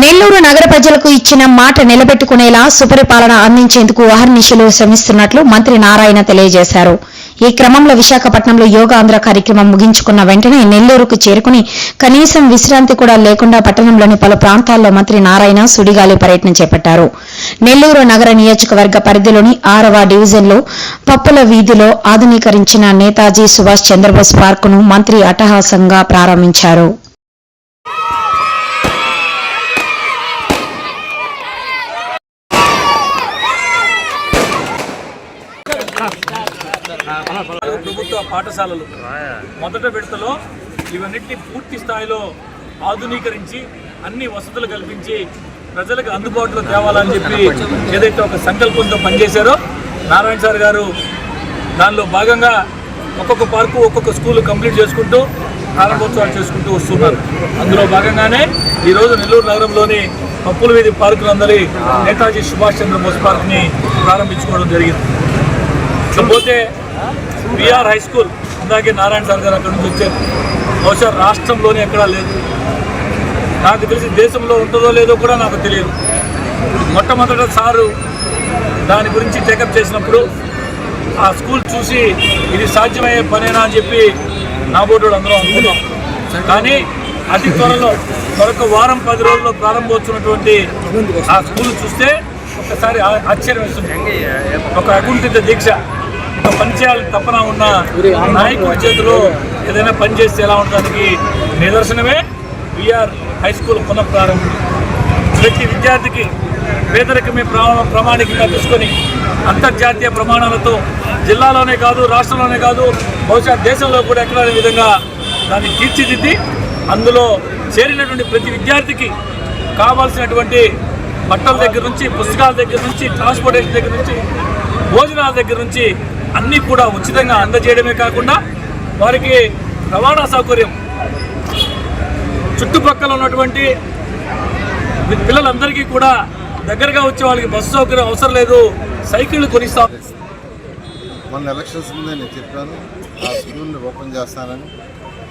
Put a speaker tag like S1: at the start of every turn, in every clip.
S1: నెల్లూరు నగర ప్రజలకు ఇచ్చిన మాట నిలబెట్టుకునేలా సుపరిపాలన అందించేందుకు అహర్నిశలు శ్రమిస్తున్నట్లు మంత్రి నారాయణ తెలియజేశారు. ఈ క్రమంలో విశాఖపట్నంలో యోగాంధ్ర కార్యక్రమం ముగించుకున్న వెంటనే నెల్లూరుకు చేరుకుని కనీసం విశ్రాంతి కూడా లేకుండా పట్టణంలోని పలు ప్రాంతాల్లో మంత్రి నారాయణ సుడిగాలి పర్యటన చేపట్టారు. నెల్లూరు నగర నియోజకవర్గ పరిధిలోని ఆరవ డివిజన్లో పప్పుల వీధిలో ఆధునీకరించిన నేతాజీ సుభాష్ చంద్రబోస్ పార్కును మంత్రి అట్టహాసంగా ప్రారంభించారు.
S2: ప్రభుత్వ పాఠశాలలు. మొదట విడతలో ఇవన్నిటిని పూర్తి స్థాయిలో ఆధునీకరించి అన్ని వసతులు కల్పించి ప్రజలకు అందుబాటులో తేవాలని చెప్పి ఏదైతే ఒక సంకల్పంతో పనిచేశారో నారాయణ సార్ గారు దానిలో భాగంగా ఒక్కొక్క పార్కు ఒక్కొక్క స్కూల్ కంప్లీట్ చేసుకుంటూ ప్రారంభోత్సవాలు చేసుకుంటూ వస్తున్నారు. అందులో భాగంగానే ఈరోజు నెల్లూరు నగరంలోని పప్పుల వీధి పార్కులందరి నేతాజీ సుభాష్ చంద్రబోస్ పార్క్ని ప్రారంభించుకోవడం జరిగింది. ఇకపోతే విఆర్ హై స్కూల్. ఇందాకే నారాయణ సార్ గారు అక్కడ నుంచి వచ్చారు. బహుశా రాష్ట్రంలోనే ఎక్కడా లేదు. నాకు తెలిసి దేశంలో ఉంటుందో లేదో కూడా నాకు తెలియదు. మొట్టమొదట సారు దాని గురించి చెకప్ చేసినప్పుడు ఆ స్కూల్ చూసి ఇది సాధ్యమయ్యే పనేనా అని చెప్పి నా బోర్డు అందరూ అనుకున్నాం. కానీ అతి త్వరలో మరొక వారం పది రోజుల్లో ప్రారంభమవుతున్నటువంటి ఆ స్కూల్ చూస్తే ఒక్కసారి ఆశ్చర్యం వేస్తుంది. ఒక అకుంఠిత దీక్ష. ఒక పని చేయాలని ఉన్న నాయకుడి చేతిలో ఏదైనా పని చేస్తే ఎలా ఉండడానికి నిదర్శనమే విఆర్ హై స్కూల్ పునఃప్రారంభం ప్రతి విద్యార్థికి పేదరికమే ప్రమా ప్రామాణికంగా తీసుకొని అంతర్జాతీయ ప్రమాణాలతో జిల్లాలోనే కాదు రాష్ట్రంలోనే కాదు బహుశా దేశంలో కూడా ఎక్కడ విధంగా దాన్ని తీర్చిదిద్ది అందులో చేరినటువంటి ప్రతి విద్యార్థికి కావాల్సినటువంటి బట్టల దగ్గర నుంచి పుస్తకాల దగ్గర నుంచి ట్రాన్స్పోర్టేషన్ దగ్గర నుంచి భోజనాల దగ్గర నుంచి అన్నీ కూడా ఉచితంగా అందజేయడమే కాకుండా వారికి రవాణా సౌకర్యం. చుట్టుపక్కల ఉన్నటువంటి పిల్లలందరికీ కూడా దగ్గరగా వచ్చే వాళ్ళకి బస్సు సౌకర్యం అవసరం లేదు. సైకిళ్ళు కొనిస్తాం
S3: మొన్న ఎలక్షన్స్ ముందే నేను చెప్పాను ఆ స్కూల్ని ఓపెన్ చేస్తానని.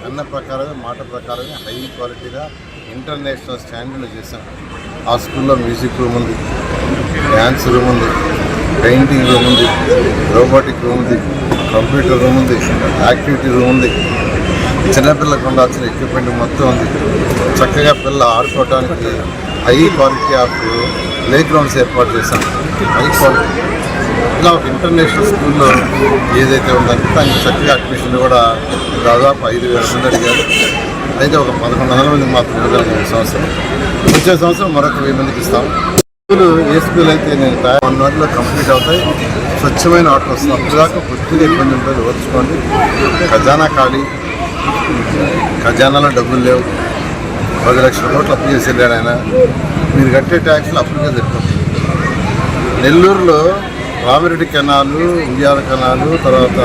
S3: అన్న ప్రకారమే మాట ప్రకారమే హై క్వాలిటీగా ఇంటర్నేషనల్ స్టాండర్డ్ చేశాను. ఆ స్కూల్లో మ్యూజిక్ రూమ్ ఉంది డ్యాన్స్ రూమ్ ఉంది. పెయింటింగ్ రూమ్ ఉంది రోబోటిక్ రూమ్ ఉంది కంప్యూటర్ రూమ్ ఉంది యాక్టివిటీ రూమ్ ఉంది. చిన్నపిల్లలకు ఉండాల్సిన ఎక్విప్మెంట్ మొత్తం ఉంది. చక్కగా పిల్ల ఆడుకోవడానికి high quality of play grounds ఏర్పాటు చేశాం. హై క్వాలిటీ ఇలా ఒక ఇంటర్నేషనల్ స్కూల్లో ఏదైతే ఉందంటే దానికి చక్కగా అడ్మిషన్ కూడా దాదాపు ఐదు వేల మంది అడిగారు. అయితే ఒక పదకొండు వందల మందికి మాత్రం ఇవ్వగలిగిన సంవత్సరం. వచ్చే సంవత్సరం మరొక వెయ్యి మందికి ఇస్తాం. ఏ స్కూల్ అయితే నేను తయారు వన్ అవర్లో కంప్లీట్ అవుతాయి. స్వచ్ఛమైన ఆటలు వస్తుంది. అప్పటిదాకా పుట్టిన ఇబ్బంది ఉంటుంది ఓర్చుకోండి. ఖజానా ఖాళీ. ఖజానాలో డబ్బులు లేవు. పది లక్షల కోట్లు అప్పు చేసి వెళ్ళాడు ఆయన. మీరు కట్టే ట్యాక్స్లు అప్పుడుగా సరిపోతుంది నెల్లూరులో రామిరెడ్డి కెనాలు ఉయ్యాల కెనాలు తర్వాత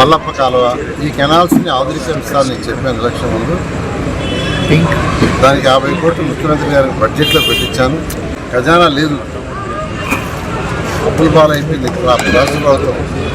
S3: మల్లప్ప కాలువ. ఈ కెనాల్స్ని ఆధునీకరించాలని నేను చెప్పాను ఎలక్షన్ ముందు దానికి యాభై కోట్లు ముఖ్యమంత్రి గారి బడ్జెట్లో పెట్టించాను. ఖజానా లేదు. అప్పుల పాలైపోయింది. రాష్ట్ర ప్రభుత్వం